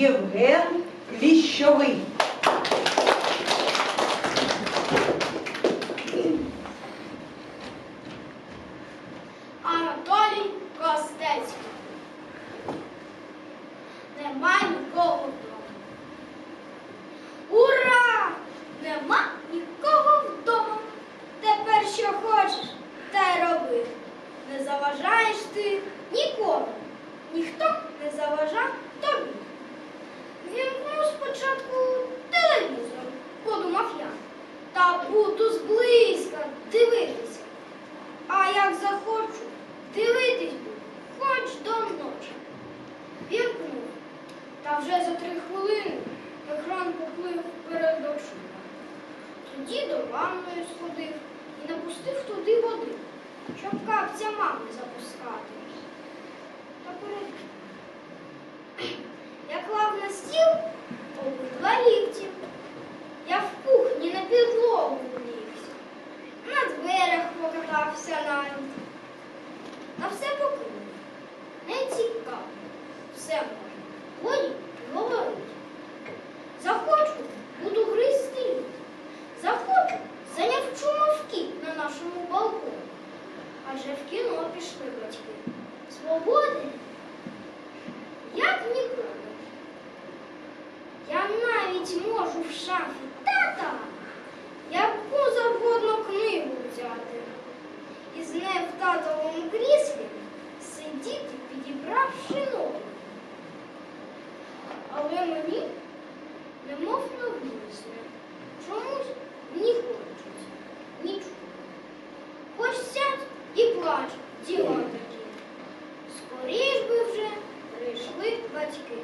Євген Кліщовий. Анатолій Костецький. Нема нікого вдома. Ура! Нема нікого вдома. Тепер що хочеш, й роби. Не заважаєш ти нікому. Ніхто не заважав тобі. Вімкну спочатку телевізор, подумав я, та буду зблизька дивитися. А як захочу, дивитись буду, хоч до ночі. Вімкнув, та вже за три хвилини екран поплив перед очима. Тоді до ванної сходив і напустив туди води, щоб капця мами запускати. Та перед я клав на стіл обидва лікті. Я в кухні на підлогу влігся, на покатався навіть. Та все покинув. Не цікаво. Все можна. Годі говорить. Захочу, буду гризти. Захочу, занявчу мовки на нашому балконі. Адже в кіно пішли батьки. Свободи як ніколи. Я навіть можу в шафі тата Нею в татовому кріслі сидіти, підібравши ноги. Але мені, немов навмисне, чомусь не хочеться нічого. Хоч сядь і плач, діла такі. Скоріш би вже прийшли батьки.